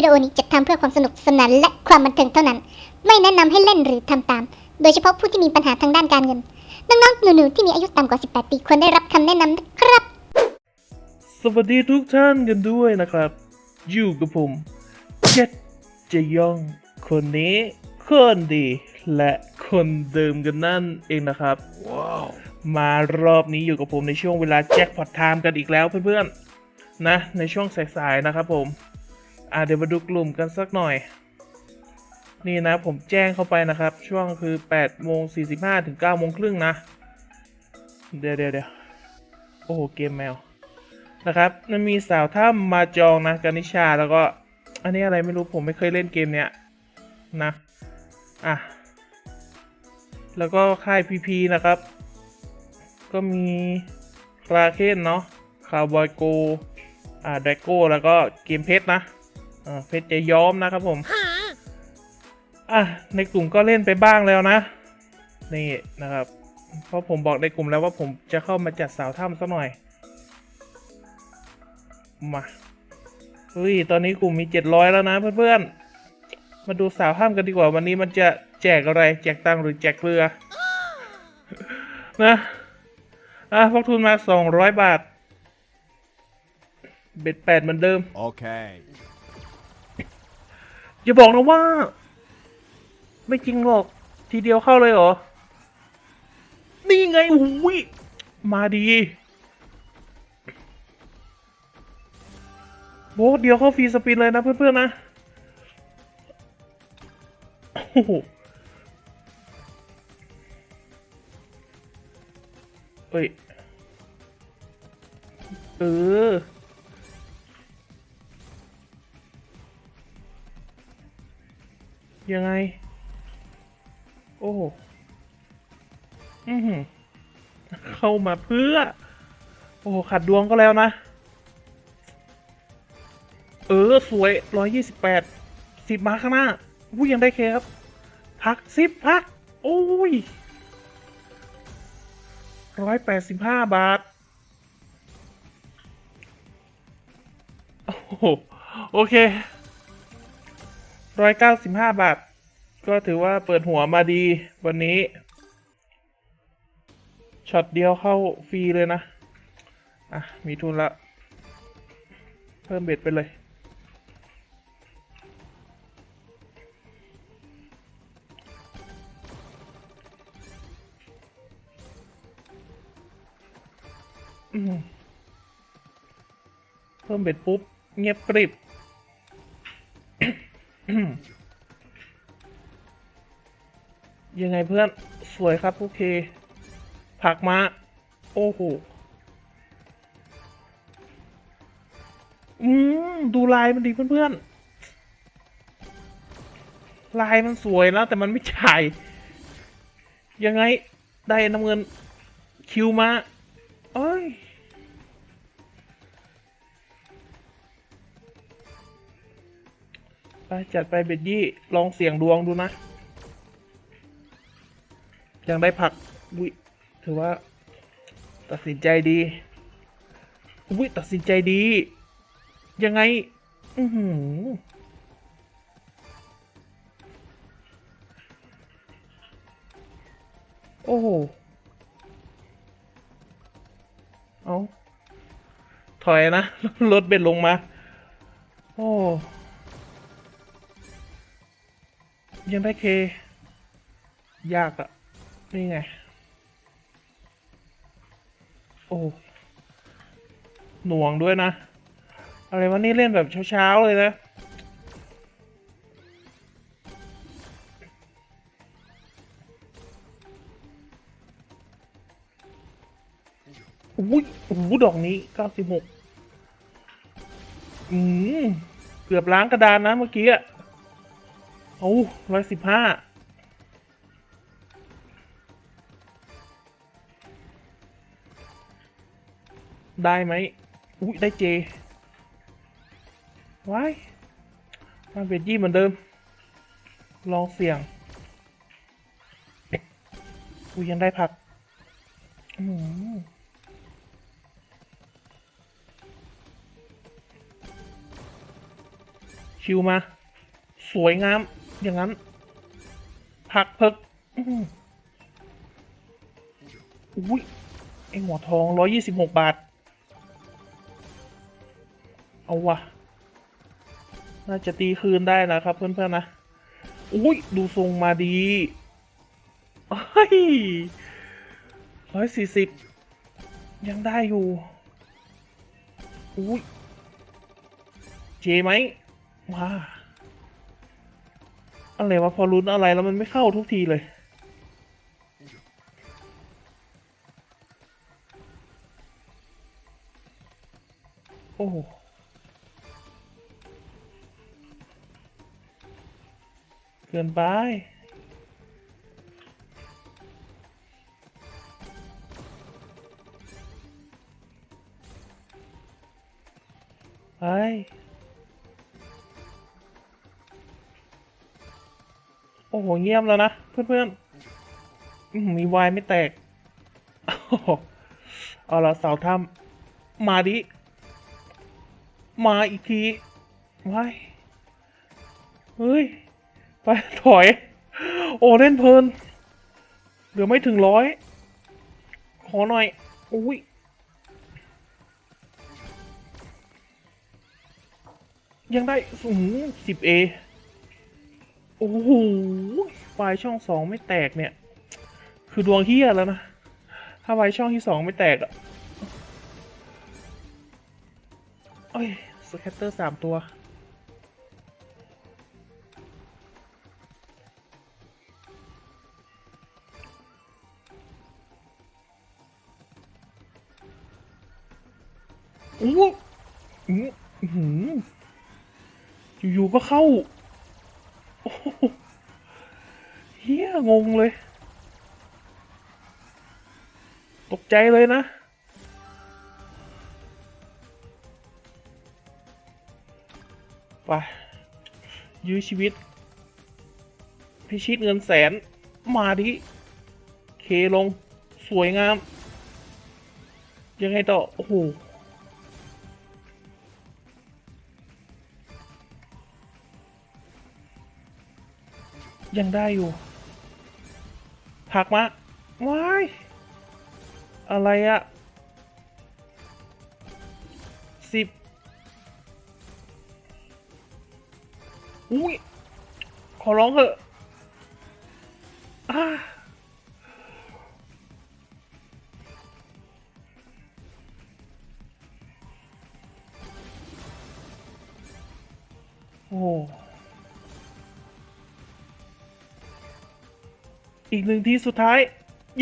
วิดีโอนี้จัดทำเพื่อความสนุกสนานและความบันเทิงเท่านั้น ไม่แนะนำให้เล่นหรือทำตาม โดยเฉพาะผู้ที่มีปัญหาทางด้านการเงิน น้องๆหนูๆที่มีอายุต่ำกว่า 18 ปีควรได้รับคำแนะนำนะครับ สวัสดีทุกท่านกันด้วยนะครับ อยู่กับผมเจ็ดเจยอง คนนี้คนดี และคนเดิมกันนั่นเองนะครับ มารอบนี้อยู่กับผมในช่วงเวลาแจ็คพอตไทม์กันอีกแล้วเพื่อนๆนะในช่วงสายๆนะครับผม อ่าเดี๋ยวมาดูกลุ่มกันสักหน่อย นี่นะผมแจ้งเข้าไปนะครับ ช่วงคือ8โมง45ถึง9โมงครึ่งนะ เดี๋ยวเดี๋ยวเดี๋ยวโอ้โห เกมแมว นะครับ มันมีสาวถ้ำมาจองนะกานิชาแล้วก็ อันนี้อะไรไม่รู้ผมไม่เคยเล่นเกมเนี้ยนะ อะ แล้วก็ค่ายพีพีนะครับ ก็มีราเคนเนาะคาวบอยโกอ่าแดโก้แล้วก็เกมเพชรนะ อ่าเพชรจะย้อมนะครับผมอะในกลุ่มก็เล่นไปบ้างแล้วนะ นี่นะครับ เพราะผมบอกในกลุ่มแล้วว่าผมจะเข้ามาจัดสาวถ้ำสักหน่อย มาเฮ้ยตอนนี้กลุ่มมีเจ็ดร้อยแล้วนะเพื่อนๆ มาดูสาวห้ามกันดีกว่าวันนี้มันจะแจกอะไร แจกตังค์หรือแจกเรือ นะอะพกทุนมาสองร้อยบาท เบ็ดแปดเหมือนเดิม Okay. อ ย่าบอกนะว่า ไม่จริงหรอก ทีเดียวเข้าเลยเหรอ นี่ไงอุ้ยมาดีโอ้เดียวเข้าฟรีสปินเลยนะเพื่อนๆนะโอ้โหเอ้ย เออ ยังไง โอ้โหอือเข้ามาเพื่อ โอ้ขัดดวงก็แล้วนะ เออ สวยร้อยยี่สิบแปดสิบมาข้างหน้าอุ้ยยังได้เคครับ พักสิบพัก โอ้ยร้อยแปดสิบห้าบาท โอ้โหโอเค ร้อยเก้าสิบห้าบาท ก็ถือว่าเปิดหัวมาดีวันนี้ ช็อตเดียวเข้าฟรีเลยนะ อะ มีทุนละ เพิ่มเบ็ดไปเลยเพิ่มเบ็ดปุ๊บ เงียบกริบ ยังไงเพื่อน สวยครับโอเคผักมา โอ้โห อืม ดูลายมันดีเพื่อนๆ ลายมันสวยแล้ว แต่มันไม่จ่าย ยังไง ได้น้ำเงินคิวมา เอ้ย ไปจัดไปเบ็ดยี่ลองเสี่ยงดวงดูนะ ยังได้ผักวิถือว่า ตัดสินใจดีวิตัดสินใจดี ยังไง อือหือโอ้โห เอาถอยนะ รถเบ็ดลงมา โอ้ ยังได้เค ยากอะ นี่ไง โอ้หน่วงด้วยนะ อะไรวะนี่เล่นแบบเช้าๆเลยนะอุ้ยโอ้โหดอกนี้เก้าสิบหกอืม เกือบล้างกระดานนะเมื่อกี้อะโอ้ร้อยสิบห้า ได้ไหมอุ้ยได้เจว้ายมาเบดยี่เหมือนเดิม ลองเสี่ยงอุ้ยยังได้ผักคิวมา สวยงาม อย่างนั้น ผักเพิกอุ้ยไอหัวทองร้อยยี่สิบหกบาท เอาวะน่าจะตีคืนได้นะครับเพื่อนๆนะอุ้ยดูทรงมาดีเฮ้ยร้อยสี่สิบยังได้อยู่อุ้ยเจไหมมาอะไรวะพอลุ้นอะไรแล้วมันไม่เข้าทุกทีเลยโอ้ เกินไปไปโอ้โห เงียบแล้วนะ เพื่อนๆ มีวายไม่แตก เอาละสาวถ้ำมาดิ มาอีกทีวายเฮ้ย ไป ถอย โอ้เล่นเพลิน เหลือไม่ถึงร้อย ขอหน่อย อุ้ยยังได้สูงสิบเอโอ้โหไฟล์ช่องสองไม่แตกเนี่ย คือดวงเฮียแล้วนะ ถ้าไฟล์ช่องที่สองไม่แตกอะเอ้ยสแคตเตอร์สามตัว อืออยู่ๆก็เข้าเฮียงงเลย ตกใจเลยนะ ไป ยื้อชีวิต พิชิตเงินแสน มาดิ เคลง สวยงาม ยังไงต่อ โอ้โห ยังได้อยู่ผักมาว้ายอะไรอะสิบอุ้ยขอร้องเถอะอ่าโอ้ อีกหนึ่งทีสุดท้าย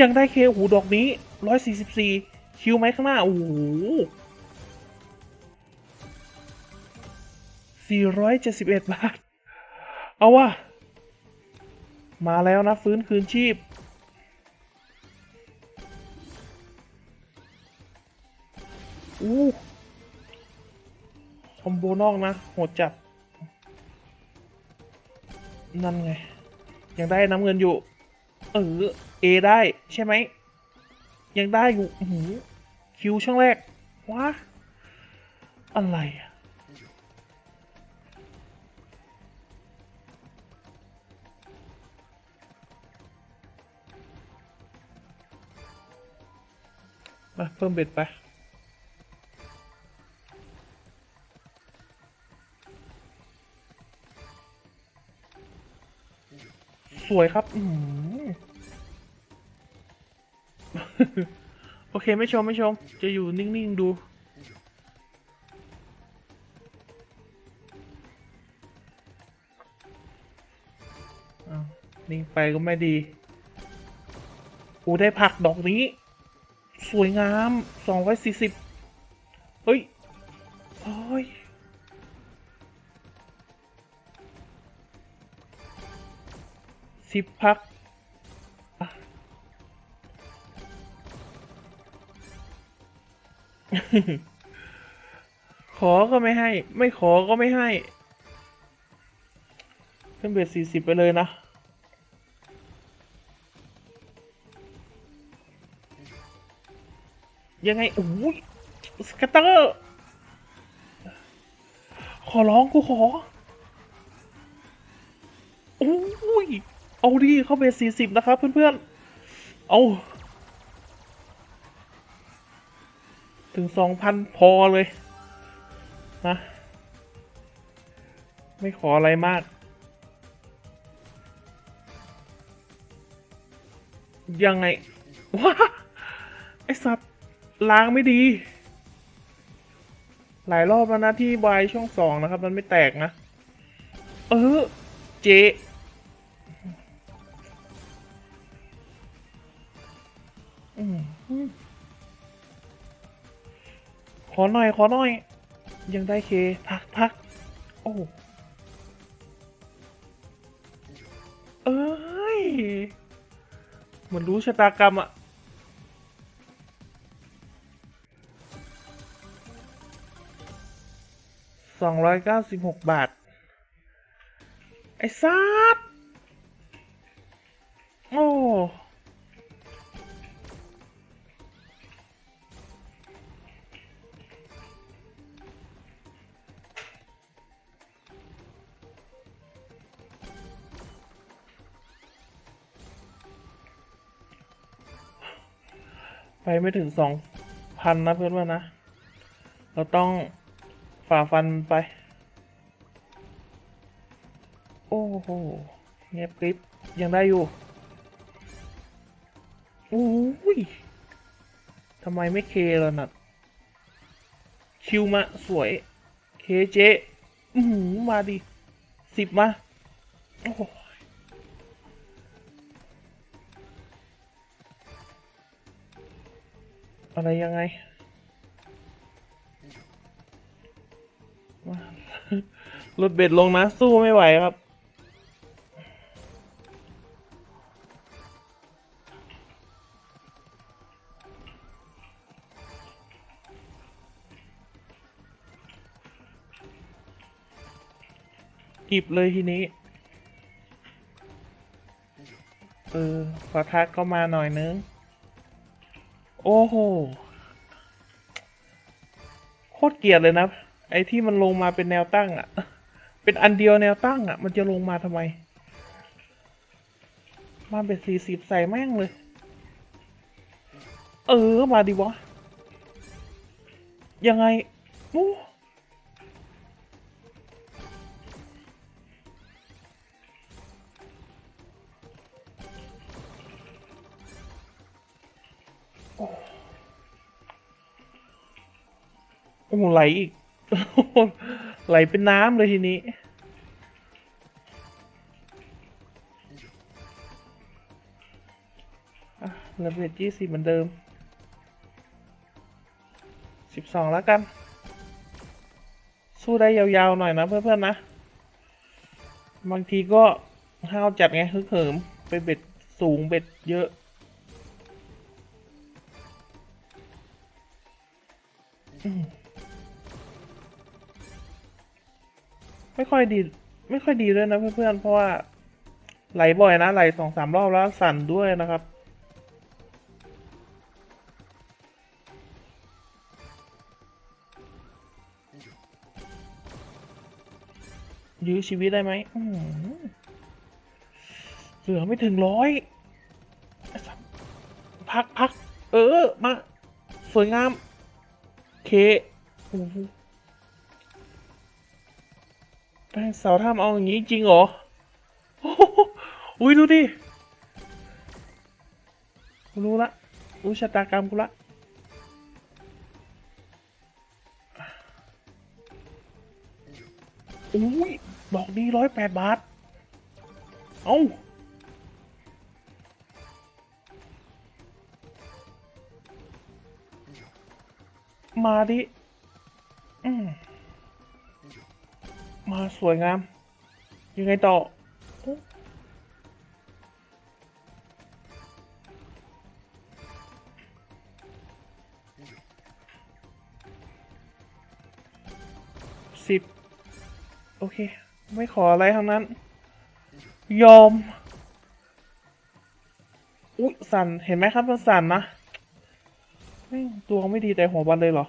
ยังได้เคหูดอกนี้144คิวไหมข้างหน้า โอ้โห471บาท เอาว่ะมาแล้วนะ ฟื้นคืนชีพอู้คอมโบนอกนะ โหดจัด นั่นไง ยังได้น้ำเงินอยู่ เออเอได้ใช่ไหม ยังได้อยู่หือคิวช่องแรกว้าอะไรอะมาเพิ่มเบ็ดไปสวยครับ อืม โอเคไม่ชมไม่ชม จะอยู่นิ่ง ๆ ดูนิ่งไปก็ไม่ดีอูได้ผักดอกนี้ สวยงามสองร้อยสี่สิบเฮ้ยโอ้ยสิบพัก ขอก็ไม่ให้ ไม่ขอก็ไม่ให้ขึ้นเบสสี่สิบไปเลยนะ ยังไงโอ้ยสกัตเตอร์ ขอร้องกูขอโอ้ยเอาดีเข้าเบสสี่สิบนะครับเพื่อนๆ เอา ถึงสองพันพอเลยนะไม่ขออะไรมาก ยังไงว้าไอสัตว์ล้างไม่ดี หลายรอบแล้วนะที่วายช่องสองนะครับ มันไม่แตกนะ เออ เจอืม อหน่อยขอหน่อย ยังได้เคพักพักโอ้เอ้ยมือนรู้ชะตากรรมอะสองร้อยเก้าสิบหกบาท ไอ้ซัด ไปไม่ถึงสองพันนะเพื่อนว่านะ เราต้องฝ่าฟันไป โอ้โหเงียบกริบยังได้อยู่โอ้ยทำไมไม่เคล่ะน่ะคิวมาสวย เคเจ อือมาดิสิบมา โอ้โห อะไรยังไงว้าวลดเบ็ดลงนะ สู้ไม่ไหวครับ กิบเลยทีนี้ เออ ขอทักก็มาหน่อยนึง โอ้โห โคตรเกลียดเลยนะ ไอ้ที่มันลงมาเป็นแนวตั้งอะ่ะ เป็นอันเดียวแนวตั้งอะ่ะ มันจะลงมาทำไม มาเป็นสี่สิบใส่แม่งเลย เออ มาดิวะ ยังไงโอ้โอ้ไหลอีก ไหลเป็นน้ำเลยทีนี้ อะเลเบ็ดยี่สิบเหมือนเดิมสิบสองแล้วกัน สู้ได้ยาวๆหน่อยนะเพื่อนๆนะ บางทีก็ห้าวจัดไงฮึกเหิมไปเบ็ดสูงเบ็ดเยอะอืม ไม่ค่อยดี ไม่ค่อยดีด้วยนะเพื่อนๆ เพราะว่าไหลบ่อยนะไหลสองสามรอบแล้วสั่นด้วยนะครับ ยื้อชีวิตได้ไหมเหลือไม่ถึงร้อยพักพักเออ มา สวยงาม เคโอ้ แป้งเสาถ้ำเอาอย่างนี้จริงเหรอโอ้โหอุ้ยดูดิกูรู้ละรู้ชะตากรรมกูละอุ้ยดอกนี้ร้อยแปดบาท เอามาดิ มาสวยงาม ยังไงต่อ สิบ โอเค ไม่ขออะไรทั้งนั้น ยอม อุ๊ย สั่น เห็นไหมครับ มันสั่นนะ ตัวไม่ดีแต่หัววันเลยเหรอ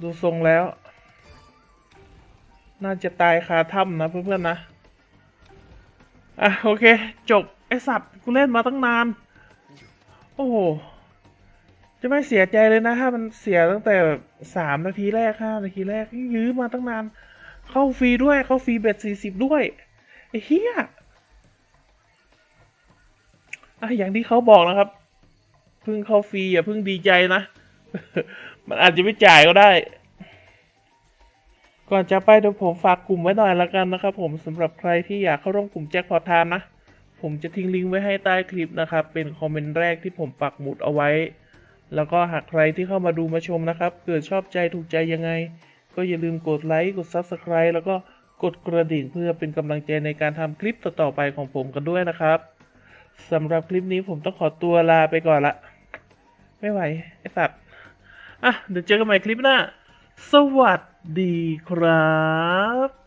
ดูทรงแล้ว น่าจะตายคาถ้ำนะเพื่อนๆนะ อะ โอเค จบ ไอสัตว์กูเล่นมาตั้งนาน โอ้โห จะไม่เสียใจเลยนะถ้ามันเสียตั้งแต่สามนาทีแรกห้านาทีแรก ยื้อมาตั้งนาน เข้าฟรีด้วย เข้าฟรีเบ็ดสี่สิบด้วย ไอ้เฮียอะอย่างที่เขาบอกนะครับ เพิ่งเข้าฟรีอย่าเพิ่งดีใจนะ มันอาจจะไม่จ่ายก็ได้ ก่อนจะไปเดี๋ยวผมฝากกลุ่มไว้หน่อยละกันนะครับ ผมสำหรับใครที่อยากเข้าร่วมกลุ่มแจ็คพอตไทม์นะ ผมจะทิ้งลิงก์ไว้ให้ใต้คลิปนะครับ เป็นคอมเมนต์แรกที่ผมปักหมุดเอาไว้ แล้วก็หากใครที่เข้ามาดูมาชมนะครับ เกิดชอบใจถูกใจยังไง ก็อย่าลืมกดไลค์กด Subscribe แล้วก็กดกระดิ่งเพื่อเป็นกำลังใจในการทำคลิปต่อๆไปของผมกันด้วยนะครับสำหรับคลิปนี้ผมต้องขอตัวลาไปก่อนละ ไม่ไหว ไอ้สัตว์ อะ เดี๋ยวเจอกันใหม่คลิปหน้า สวัสดีครับ